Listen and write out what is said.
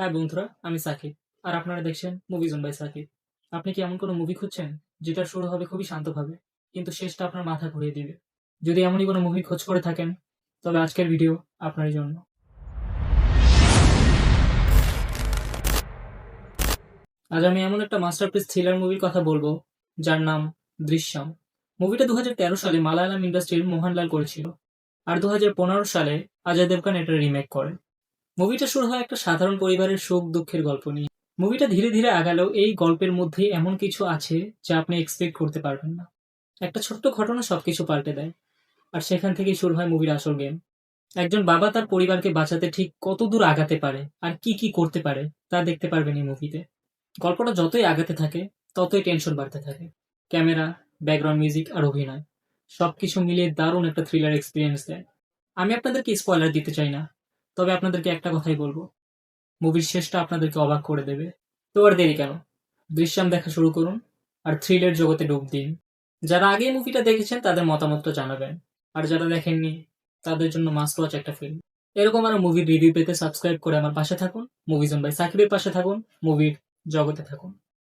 হ্যাঁ বন্ধুরা, আমি সাকিব। আর আপনারা দেখছেন মুভিজন বাই সাকিব। আপনি কি এমন কোনো মুভি খুঁজছেন যেটার শুরু হবে খুবই শান্তভাবে, কিন্তু শেষটা আপনার মাথা ঘুরিয়ে দিবে? যদি এমনই কোনো মুভি খোঁজ করে থাকেন, তবে আজকের ভিডিও আপনারই জন্য। আজ আমি এমন একটা মাস্টারপিস থ্রিলার মুভির কথা বলব, যার নাম দৃশ্যম। মুভিটা দু হাজার তেরো সালে মালায়ালাম ইন্ডাস্ট্রির মোহনলাল করেছিল। আর দু হাজার পনেরো সালে অজয় দেবগান এটা রিমেক করে মুভিটা শুরু হয় একটা সাধারণ পরিবারের সুখ দুঃখের গল্প নিয়ে। মুভিটা ধীরে ধীরে আগালেও এই গল্পের মধ্যে এমন কিছু আছে যা আপনি এক্সপেক্ট করতে পারবেন না। একটা ছোট্ট ঘটনা সবকিছু পাল্টে দেয়, আর সেখান থেকেই শুরু হয় মুভির আসল গেম একজন বাবা তার পরিবারকে বাঁচাতে ঠিক কত দূর আগাতে পারে, আর কি কি করতে পারে, তা দেখতে পারবেন এই মুভিতে। গল্পটা যতই আগাতে থাকে, ততই টেনশন বাড়তে থাকে। ক্যামেরা ব্যাকগ্রাউন্ড মিউজিক আর অভিনয়, সবকিছু মিলিয়ে দারুণ একটা থ্রিলার এক্সপিরিয়েন্স দেয়। আমি আপনাদেরকে স্পয়লার দিতে চাই না। তবে আপনাদেরকে একটা কথাই বলব। মুভির শেষটা আপনাদেরকে অবাক করে দেবে। তো আর দেরি কেন? দৃশ্যাম দেখা শুরু করুন আর থ্রিলের জগতে ডুব দিন। যারা আগে মুভিটা দেখেছেন, তাদের মতামতটা জানাবেন। আর যারা দেখেননি, তাদের জন্য মাস্ট ওয়াচ একটা ফিল্ম এরকম আরও মুভির রিভিউ পেতে সাবস্ক্রাইব করে আমার পাশে থাকুন। মুভিজন বাই সাকিবের পাশে থাকুন মুভির জগতে থাকুন।